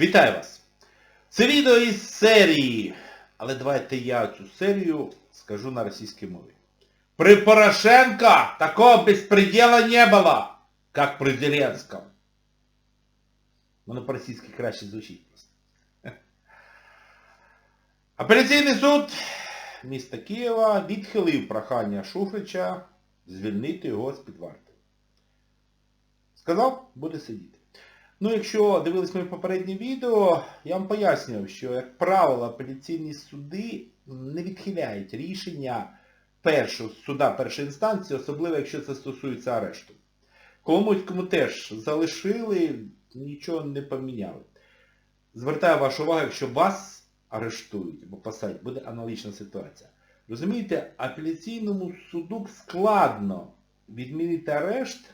Вітаю вас! Це відео із серії, але давайте я цю серію скажу на російській мові. При Порошенко такого беспредела не было, как при Зеленском. Воно по-російськи краще звучить просто. Апеляційний суд міста Києва відхилив прохання Шуфрича звільнити його з-під варти. Сказав, буде сидіти. Ну, якщо дивились моє попереднє відео, я вам пояснював, що, як правило, апеляційні суди не відхиляють рішення першого суда першої інстанції, особливо якщо це стосується арешту. Коломойському теж залишили, нічого не поміняли. Звертаю вашу увагу, якщо вас арештують або посадять, буде аналогічна ситуація. Розумієте, апеляційному суду складно відмінити арешт,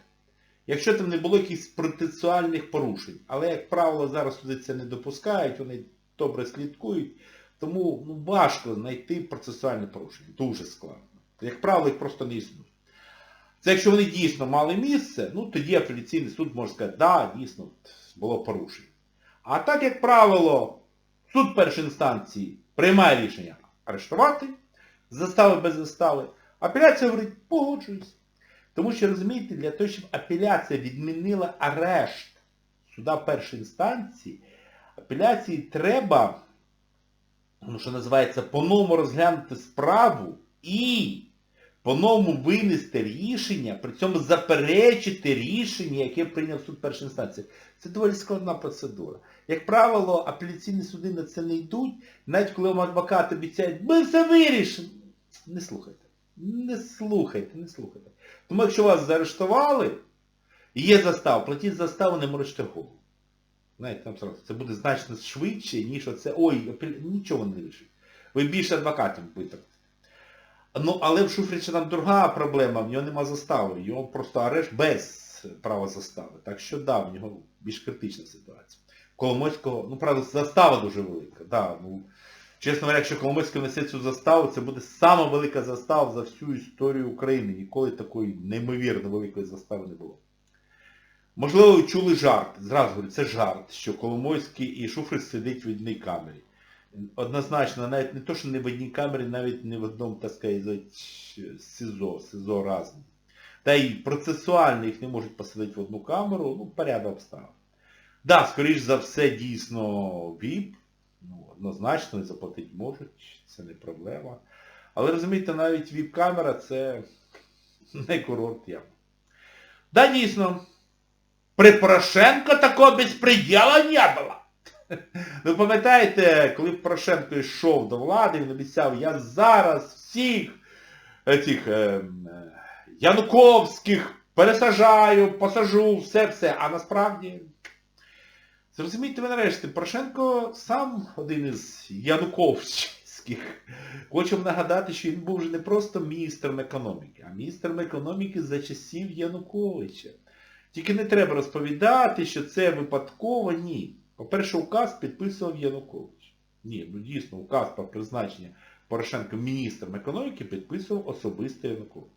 якщо там не було якихось процесуальних порушень. Але, як правило, зараз суди це не допускають, вони добре слідкують, тому ну, важко знайти процесуальне порушення. Дуже складно. Як правило, їх просто не існує. Це якщо вони дійсно мали місце, ну тоді апеляційний суд може сказати, да, дійсно було порушення. А так, як правило, суд першої інстанції приймає рішення арештувати, застави без застави, апеляція говорить, погоджуюсь. Тому що, розумієте, для того, щоб апеляція відмінила арешт суда першої інстанції, апеляції треба, ну, що називається, по-новому розглянути справу і по-новому винести рішення, при цьому заперечити рішення, яке прийняв суд першої інстанції. Це доволі складна процедура. Як правило, апеляційні суди на це не йдуть, навіть коли вам адвокат обіцяють, ми все вирішимо. Не слухайте. Не слухайте, не слухайте. Тому якщо вас заарештували, і є застава, платіть заставу, не морочте голову. Знаєте, там сразу, це буде значно швидше, ніж оце, ой, нічого не вирішить. Ви більше адвокатів витратите. Ну, але в Шуфрича там друга проблема, в нього нема застави, його просто арешт без права застави. Так що да, в нього більш критична ситуація. Коломойського, ну правда, застава дуже велика. Да, ну, чесно говоря, якщо Коломойський несе цю заставу, це буде сама велика застава за всю історію України. Ніколи такої неймовірно великої застави не було. Можливо, ви чули жарт. Зразу говорю, це жарт, що Коломойський і Шуфрич сидить в одній камері. Однозначно, навіть не то, що не в одній камері, навіть не в одному, так сказати, СІЗО, СІЗО разом. Та й процесуально їх не можуть посадити в одну камеру, ну, порядок обставин. Да, скоріш за все, дійсно, ВІП, ну, однозначно, заплатити можуть, це не проблема. Але розумієте, навіть віп-камера це не курорт яма. Да, дійсно, при Порошенко такого безпреділа не було. Ви пам'ятаєте, коли Порошенко йшов до влади, він обіцяв, я зараз всіх цих е, Януковських пересажаю, посажу, все-все. А насправді, зрозумійте ви нарешті, Порошенко сам один із Януковських. Вам нагадати, що він був вже не просто міністром економіки, а міністром економіки за часів Януковича. Тільки не треба розповідати, що це випадково, ні. По-перше, указ підписував Янукович. Ні, ну дійсно, указ про призначення Порошенка міністром економіки підписував особисто Янукович.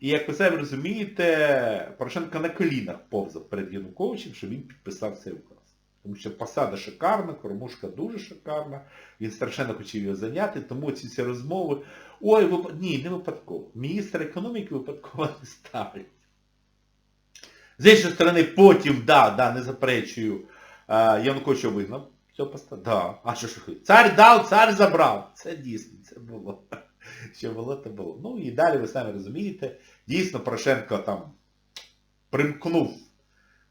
І як ви самі розумієте, Порошенко на колінах повзав перед Януковичем, що він підписав цей указ. Тому що посада шикарна, кормушка дуже шикарна, він страшенно хотів його зайняти, тому ці всі розмови, ой, вип... ні, не випадково. Міністр економіки випадково не ставить. З іншої сторони, потім, да, да, не заперечую, Януковича вигнав. Все поста... Да. А що ж? Цар дав, цар забрав. Це дійсно, це було. Що було, то було. Ну і далі ви самі розумієте, дійсно Порошенко там примкнув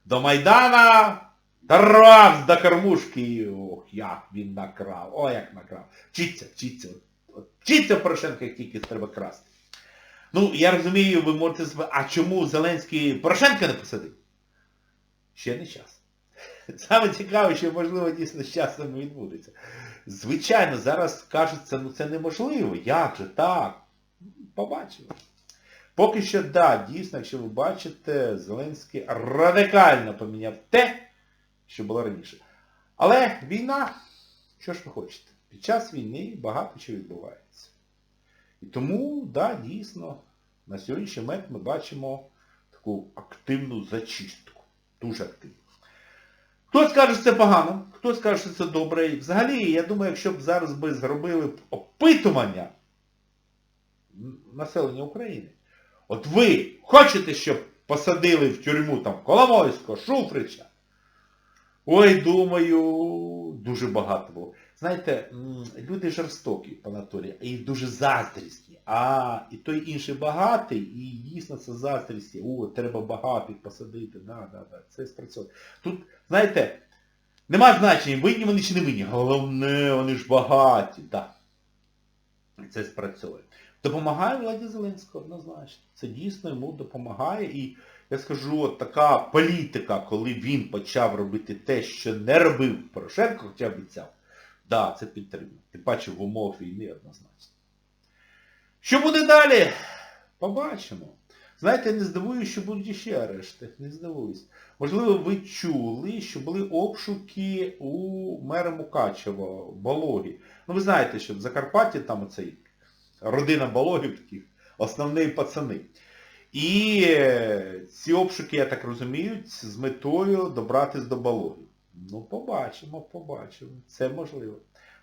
до Майдана, дорвався до кормушки ох, як він накрав, о як накрав. Вчіться, вчіться. Вчіться Порошенко, як тільки треба красти. Ну, я розумію, ви можете себе, а чому Зеленський Порошенка не посадив? Ще не час. Саме цікаве, що можливо дійсно з часом відбудеться. Звичайно, зараз кажеться, ну це неможливо. Як же так? Побачимо. Поки що, так, да, дійсно, якщо ви бачите, Зеленський радикально поміняв те, що було раніше. Але війна, що ж ви хочете? Під час війни багато чого відбувається. І тому, да, дійсно, на сьогоднішній момент ми бачимо таку активну зачистку. Дуже активну. Хто скаже, що це погано, хто скаже, що це добре. І взагалі, я думаю, якщо б зараз би зробили опитування населення України. От ви хочете, щоб посадили в тюрму там Коломойського, Шуфрича? Ой, думаю, дуже багато було. Знаєте, люди жорстокі по натурі, і дуже заздрісні. А і той інший багатий, і дійсно це заздрісті. О, треба багатих посадити. Да, да, да, це спрацьовує. Тут, знаєте, нема значення, винні вони чи не винні. Головне, вони ж багаті. Да. Це спрацьовує. Допомагає владі Зеленського однозначно. Це дійсно йому допомагає. І я скажу, от така політика, коли він почав робити те, що не робив Порошенко, хоча обіцяв, да, це підтримує. Тим паче в умовах війни однозначно. Що буде далі? Побачимо. Знаєте, не здивуюсь, що будуть іще арешти. Не здивуюсь. Можливо, ви чули, що були обшуки у мера Мукачева, Балогі. Ну ви знаєте, що в Закарпатті там оцей родина Балогів таких, основні пацани. І е, ці обшуки, я так розумію, з метою добратись до Балогів. Ну, побачимо, побачимо. Це можливо.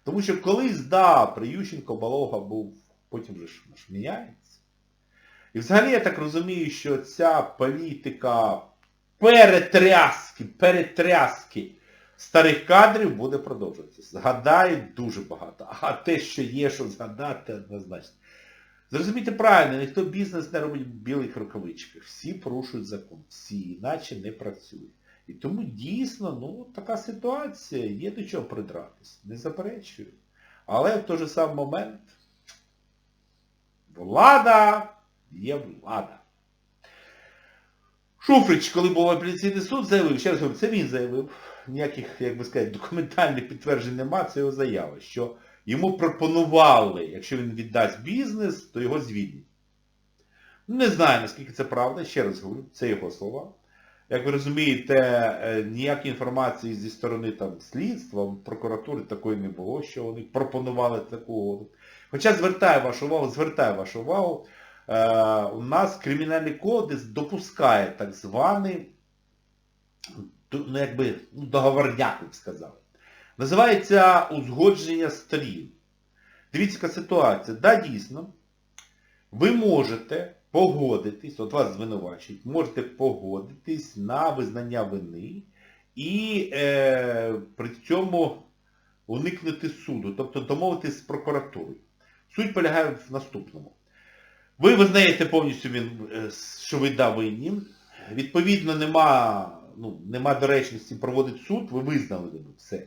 Тому що колись, да, при Ющенко Балога був, потім же ж ж міняється. І взагалі я так розумію, що ця політика перетряски, перетряски старих кадрів буде продовжуватися. Згадають дуже багато. А те, що є, що згадати, однозначно. Зрозумійте правильно, ніхто бізнес не робить в білих рукавичках. Всі порушують закон. Всі, іначе не працюють. І тому дійсно, ну, така ситуація, є до чого придратись. Не заперечую. Але в той же самий момент влада є влада. Шуфрич, коли був апеляційний суд, заявив, ще раз говорю, це він заявив, ніяких, як би сказати, документальних підтверджень нема, це його заява, що йому пропонували, якщо він віддасть бізнес, то його звільнять. Не знаю, наскільки це правда, ще раз говорю, це його слова. Як ви розумієте, е, ніякої інформації зі сторони там, слідства, прокуратури такої не було, що вони пропонували таку угоду. Хоча звертаю вашу увагу, звертаю вашу увагу, у нас кримінальний кодекс допускає так званий ну, якби, ну, договорняк, як сказали. Називається узгодження сторін. Дивіться, яка ситуація. Да, дійсно, ви можете погодитись, от вас звинувачують, можете погодитись на визнання вини і е, при цьому уникнути суду, тобто домовитись з прокуратурою. Суть полягає в наступному. Ви визнаєте повністю, він, е, що ви да винні. Відповідно, нема, ну, нема доречності проводити суд, ви визнали. Все.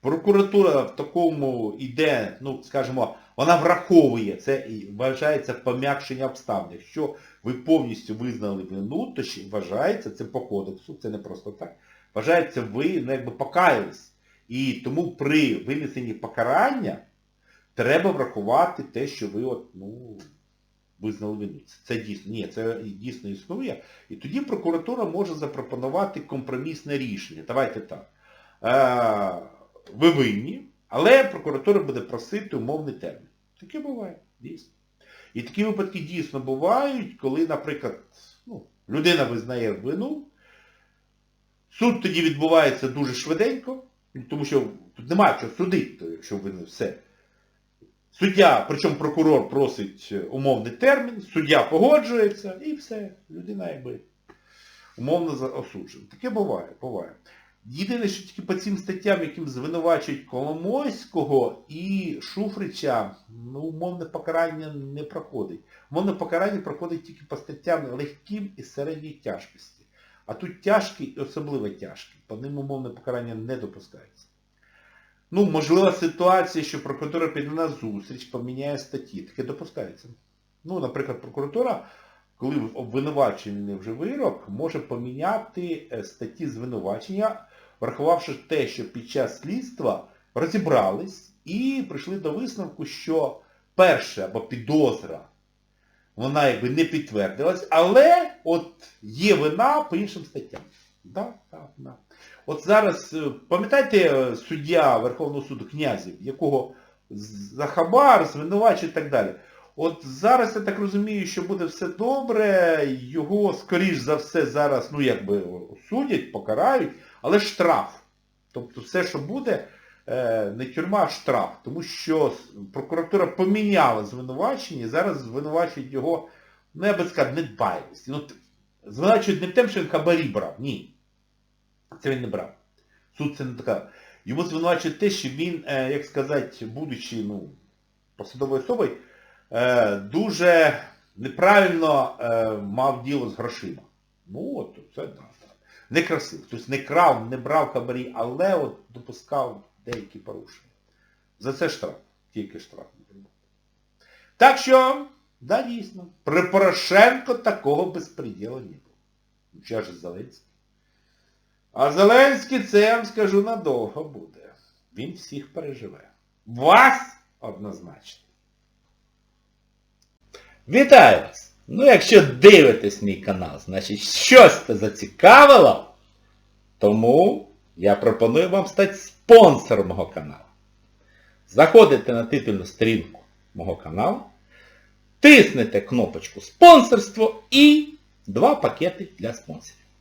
Прокуратура в такому йде, ну, скажімо, вона враховує, це і вважається пом'якшення обставин. Якщо ви повністю визнали вину, то вважається, це по кодексу, це не просто так, вважається, ви ну, якби покаялись. І тому при винесенні покарання треба врахувати те, що ви от, ну, визнали. Це дійсно, ні, це дійсно існує. І тоді прокуратура може запропонувати компромісне рішення. Давайте так. Е, ви винні, але прокуратура буде просити умовний термін. Таке буває, дійсно. І такі випадки дійсно бувають, коли, наприклад, ну, людина визнає вину, суд тоді відбувається дуже швиденько, тому що тут немає чого судити, якщо винен все. Суддя, причому прокурор просить умовний термін, суддя погоджується і все. Людина якби умовно осуджена. Таке буває, буває. Єдине, що тільки по цим статтям, яким звинувачують Коломойського і Шуфрича, ну, умовне покарання не проходить. Умовне покарання проходить тільки по статтям легким і середньої тяжкості. А тут тяжкі і особливо тяжкі. По ним умовне покарання не допускається. Ну, можлива ситуація, що прокуратура піде на зустріч, поміняє статті. Таке допускається. Ну, наприклад, прокуратура, коли обвинувачений вже вирок, може поміняти статті звинувачення, врахувавши те, що під час слідства розібрались і прийшли до висновку, що перша або підозра, вона якби не підтвердилась, але от є вина по іншим статтям. Да, да, да. От зараз, пам'ятаєте суддя Верховного суду князів, якого за хабар, звинувачують і так далі. От зараз я так розумію, що буде все добре, його, скоріш за все, зараз, ну якби, судять, покарають, але штраф. Тобто все, що буде, е, не тюрма, а штраф. Тому що прокуратура поміняла звинувачення і зараз звинувачують його, ну я би сказав, недбайності. Ну, звинувачують не тим, що він хабарі брав. Ні. Це він не брав. Суд це не така. Йому звинувачують те, що він, е, як сказати, будучи ну, посадовою особою, е, дуже неправильно е, мав діло з грошима. Ну от, це да. Некрасиво. Тобто не крав, не брав хабарі, але от допускав деякі порушення. За це штраф. Тільки штраф. Так що, да, дійсно, при Порошенко такого безпреділу не було. Ну, ж Зеленський. А Зеленський, це я вам скажу, надовго буде. Він всіх переживе. Вас однозначно. Вітаю вас! Ну, якщо дивитесь мій канал, значить щось це зацікавило, тому я пропоную вам стати спонсором мого каналу. Заходите на титульну сторінку мого каналу, тиснете кнопочку спонсорство і два пакети для спонсорів.